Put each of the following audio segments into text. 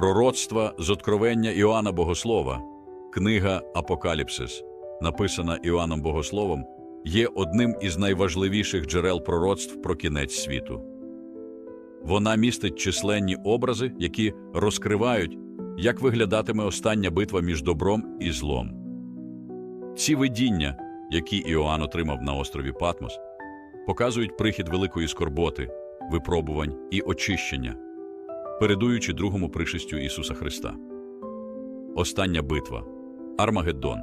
Пророцтва з откровення Іоанна Богослова, книга Апокаліпсис, написана Іоанном Богословом, є одним із найважливіших джерел пророцтв про кінець світу. Вона містить численні образи, які розкривають, як виглядатиме остання битва між добром і злом. Ці видіння, які Іоанн отримав на острові Патмос, показують прихід великої скорботи, випробувань і очищення, передуючи другому пришестю Ісуса Христа. Остання битва Армагеддон.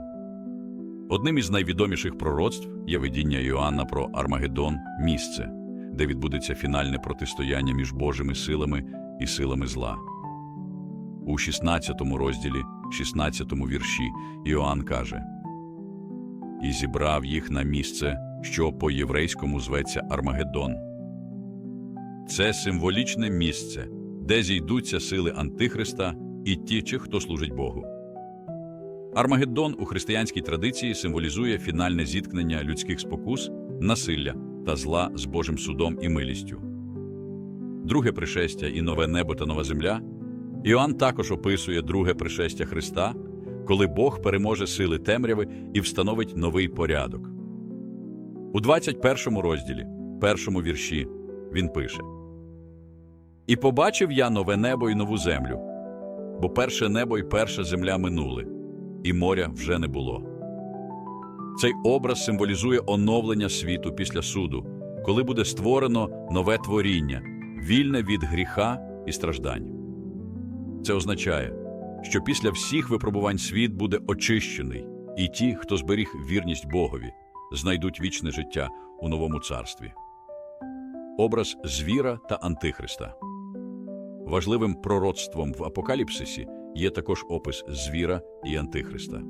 Одним із найвідоміших пророцтв є видіння Іоанна про Армагеддон місце, де відбудеться фінальне протистояння між Божими силами і силами зла. У 16 розділі, 16 вірші Іоанн каже: І зібрав їх на місце, що по-єврейському зветься Армагеддон. Це символічне місце, де зійдуться сили Антихриста і ті, чи хто служить Богу. Армагеддон у християнській традиції символізує фінальне зіткнення людських спокус, насилля та зла з Божим судом і милістю. Друге пришестя і нове небо та нова земля. Іоанн також описує друге пришестя Христа, коли Бог переможе сили темряви і встановить новий порядок. У 21 розділі, першому вірші, він пише: І побачив я нове небо і нову землю, бо перше небо і перша земля минули, і моря вже не було. Цей образ символізує оновлення світу після суду, коли буде створено нове творіння, вільне від гріха і страждань. Це означає, що після всіх випробувань світ буде очищений, і ті, хто зберіг вірність Богові, знайдуть вічне життя у новому царстві. Образ звіра та антихриста. Важливим пророцтвом в Апокаліпсисі є також опис звіра і антихриста.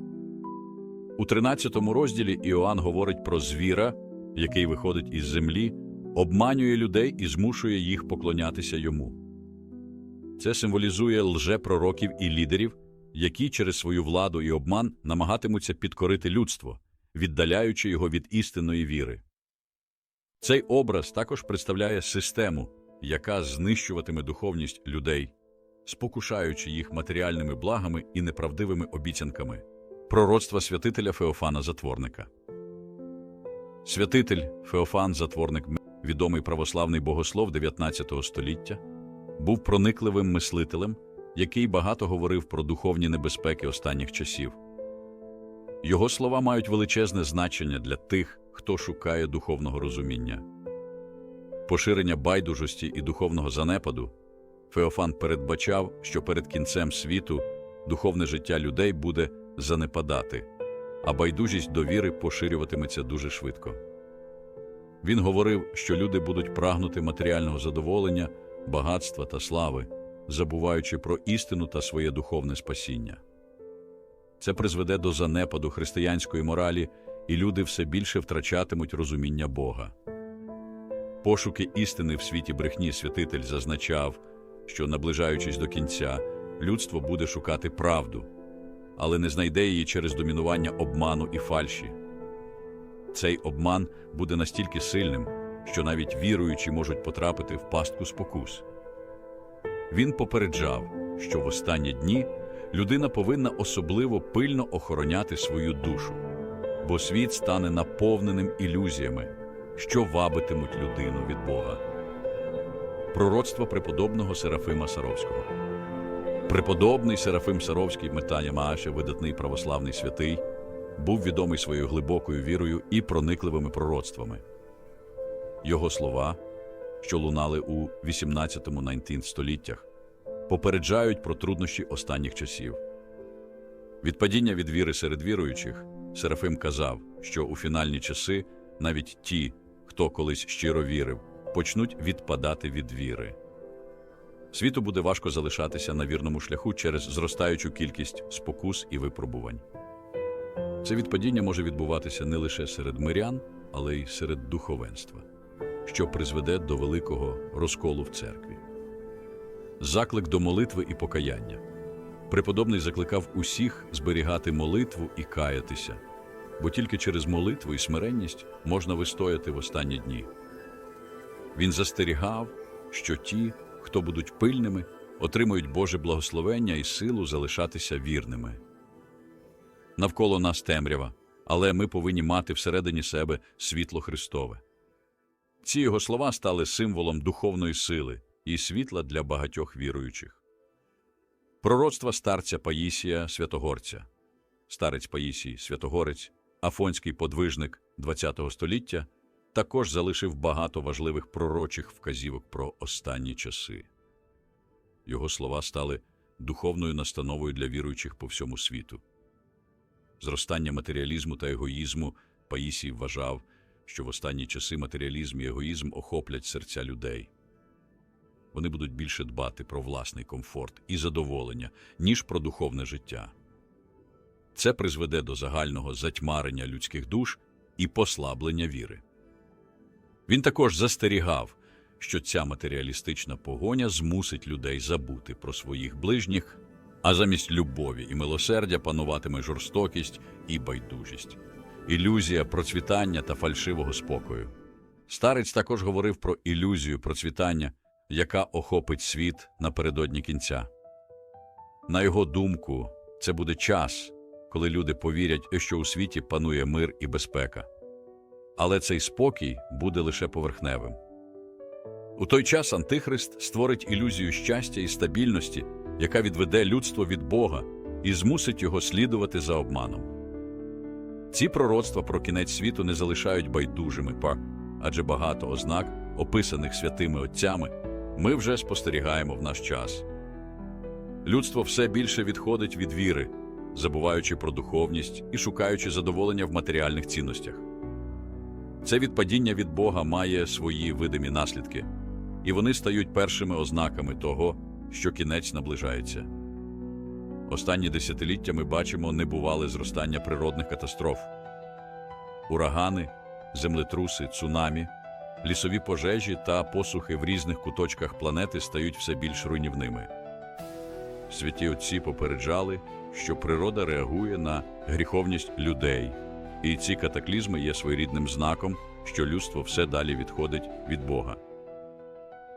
У 13 розділі Іоанн говорить про звіра, який виходить із землі, обманює людей і змушує їх поклонятися йому. Це символізує лжепророків і лідерів, які через свою владу і обман намагатимуться підкорити людство, віддаляючи його від істинної віри. Цей образ також представляє систему, яка знищуватиме духовність людей, спокушаючи їх матеріальними благами і неправдивими обіцянками. Пророцтва святителя Феофана Затворника. Святитель Феофан Затворник, відомий православний богослов 19 століття, був проникливим мислителем, який багато говорив про духовні небезпеки останніх часів. Його слова мають величезне значення для тих, хто шукає духовного розуміння. Поширення байдужості і духовного занепаду Феофан передбачав, що перед кінцем світу духовне життя людей буде занепадати, а байдужість до віри поширюватиметься дуже швидко. Він говорив, що люди будуть прагнути матеріального задоволення, багатства та слави, забуваючи про істину та своє духовне спасіння. Це призведе до занепаду християнської моралі, і люди все більше втрачатимуть розуміння Бога. Пошуки істини в світі брехні святитель зазначав, що, наближаючись до кінця, людство буде шукати правду, але не знайде її через домінування обману і фальші. Цей обман буде настільки сильним, що навіть віруючі можуть потрапити в пастку спокус. Він попереджав, що в останні дні людина повинна особливо пильно охороняти свою душу, бо світ стане наповненим ілюзіями, що вабитимуть людину від Бога. Пророцтво преподобного Серафима Саровського. Преподобний Серафим Саровський Метаня Мааша, видатний православний святий, був відомий своєю глибокою вірою і проникливими пророцтвами. Його слова, що лунали у 18-19 століттях, попереджають про труднощі останніх часів. Від падіння від віри серед віруючих Серафим казав, що у фінальні часи навіть ті, хто колись щиро вірив, почнуть відпадати від віри. Світу буде важко залишатися на вірному шляху через зростаючу кількість спокус і випробувань. Це відпадіння може відбуватися не лише серед мирян, але й серед духовенства, що призведе до великого розколу в церкві. Заклик до молитви і покаяння. Преподобний закликав усіх зберігати молитву і каятися, бо тільки через молитву і смиренність можна вистояти в останні дні. Він застерігав, що ті, хто будуть пильними, отримують Боже благословення і силу залишатися вірними. Навколо нас темрява, але ми повинні мати всередині себе світло Христове. Ці його слова стали символом духовної сили і світла для багатьох віруючих. Пророцтва старця Паїсія Святогорця, старець Паїсій Святогорець, афонський подвижник ХХ століття, також залишив багато важливих пророчих вказівок про останні часи. Його слова стали духовною настановою для віруючих по всьому світу. Зростання матеріалізму та егоїзму Паїсій вважав, що в останні часи матеріалізм і егоїзм охоплять серця людей. Вони будуть більше дбати про власний комфорт і задоволення, ніж про духовне життя. Це призведе до загального затьмарення людських душ і послаблення віри. Він також застерігав, що ця матеріалістична погоня змусить людей забути про своїх ближніх, а замість любові і милосердя пануватиме жорстокість і байдужість, ілюзія процвітання та фальшивого спокою. Старець також говорив про ілюзію процвітання, яка охопить світ напередодні кінця. На його думку, це буде час, коли люди повірять, що у світі панує мир і безпека. Але цей спокій буде лише поверхневим. У той час Антихрист створить ілюзію щастя і стабільності, яка відведе людство від Бога і змусить його слідувати за обманом. Ці пророцтва про кінець світу не залишають байдужими, па, адже багато ознак, описаних святими отцями, ми вже спостерігаємо в наш час. Людство все більше відходить від віри, забуваючи про духовність і шукаючи задоволення в матеріальних цінностях. Це відпадіння від Бога має свої видимі наслідки, і вони стають першими ознаками того, що кінець наближається. Останні десятиліття ми бачимо небувале зростання природних катастроф. Урагани, землетруси, цунамі, лісові пожежі та посухи в різних куточках планети стають все більш руйнівними. Святі отці попереджали, що природа реагує на гріховність людей, і ці катаклізми є своєрідним знаком, що людство все далі відходить від Бога.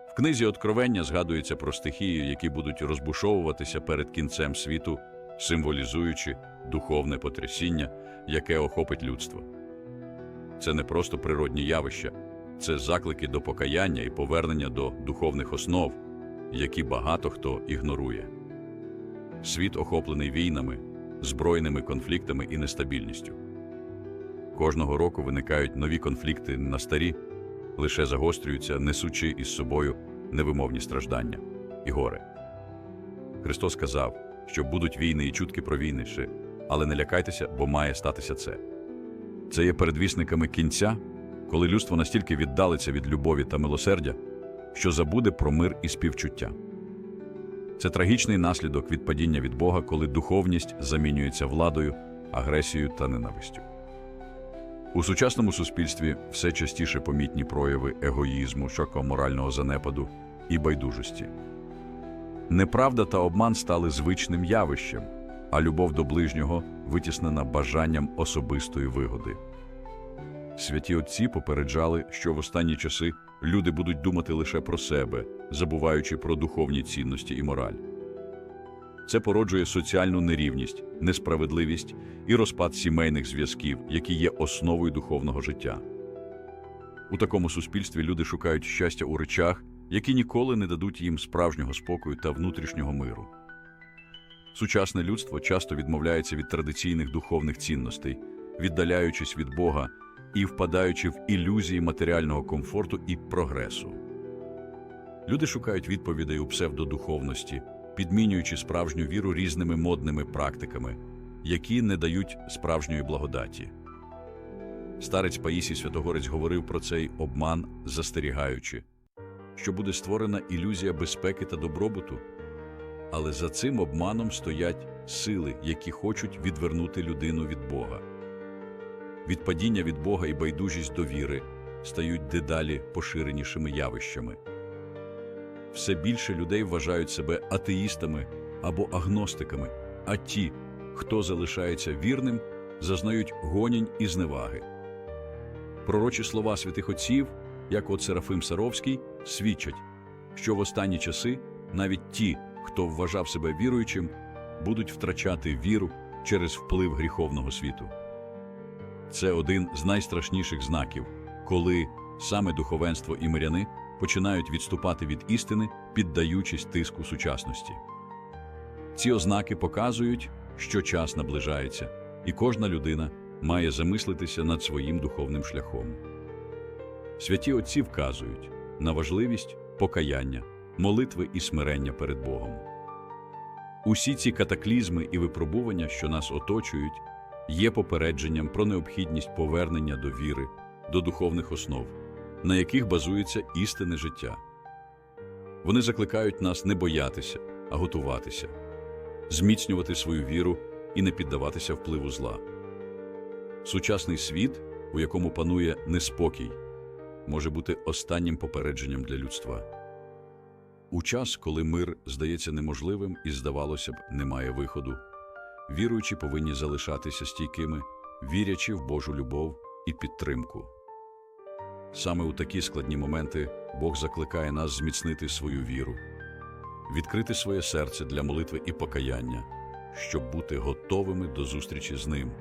В книзі Откровення згадується про стихії, які будуть розбушовуватися перед кінцем світу, символізуючи духовне потрясіння, яке охопить людство. Це не просто природні явища, це заклики до покаяння і повернення до духовних основ, які багато хто ігнорує. Світ охоплений війнами, збройними конфліктами і нестабільністю. Кожного року виникають нові конфлікти на старі, лише загострюються, несучи із собою невимовні страждання і горе. Христос сказав, що будуть війни і чутки про війни ще, але не лякайтеся, бо має статися це. Це є передвісниками кінця, коли людство настільки віддалиться від любові та милосердя, що забуде про мир і співчуття. Це трагічний наслідок відпадіння від Бога, коли духовність замінюється владою, агресією та ненавистю. У сучасному суспільстві все частіше помітні прояви егоїзму, морального занепаду і байдужості. Неправда та обман стали звичним явищем, а любов до ближнього витіснена бажанням особистої вигоди. Святі отці попереджали, що в останні часи люди будуть думати лише про себе, забуваючи про духовні цінності і мораль. Це породжує соціальну нерівність, несправедливість і розпад сімейних зв'язків, які є основою духовного життя. У такому суспільстві люди шукають щастя у речах, які ніколи не дадуть їм справжнього спокою та внутрішнього миру. Сучасне людство часто відмовляється від традиційних духовних цінностей, віддаляючись від Бога і впадаючи в ілюзії матеріального комфорту і прогресу. Люди шукають відповідей у псевдодуховності, підмінюючи справжню віру різними модними практиками, які не дають справжньої благодаті. Старець Паїсій Святогорець говорив про цей обман, застерігаючи, що буде створена ілюзія безпеки та добробуту, але за цим обманом стоять сили, які хочуть відвернути людину від Бога. Відпадіння від Бога і байдужість до віри стають дедалі поширенішими явищами. Все більше людей вважають себе атеїстами або агностиками, а ті, хто залишається вірним, зазнають гонінь і зневаги. Пророчі слова святих отців, як от Серафим Саровський, свідчать, що в останні часи навіть ті, хто вважав себе віруючим, будуть втрачати віру через вплив гріховного світу. Це один з найстрашніших знаків, коли саме духовенство і миряни починають відступати від істини, піддаючись тиску сучасності. Ці ознаки показують, що час наближається, і кожна людина має замислитися над своїм духовним шляхом. Святі отці вказують на важливість покаяння, молитви і смирення перед Богом. Усі ці катаклізми і випробування, що нас оточують, є попередженням про необхідність повернення до віри, до духовних основ, на яких базується істинне життя. Вони закликають нас не боятися, а готуватися, зміцнювати свою віру і не піддаватися впливу зла. Сучасний світ, у якому панує неспокій, може бути останнім попередженням для людства. У час, коли мир здається неможливим і, здавалося б, немає виходу, віруючі повинні залишатися стійкими, вірячи в Божу любов і підтримку. Саме у такі складні моменти Бог закликає нас зміцнити свою віру, відкрити своє серце для молитви і покаяння, щоб бути готовими до зустрічі з Ним.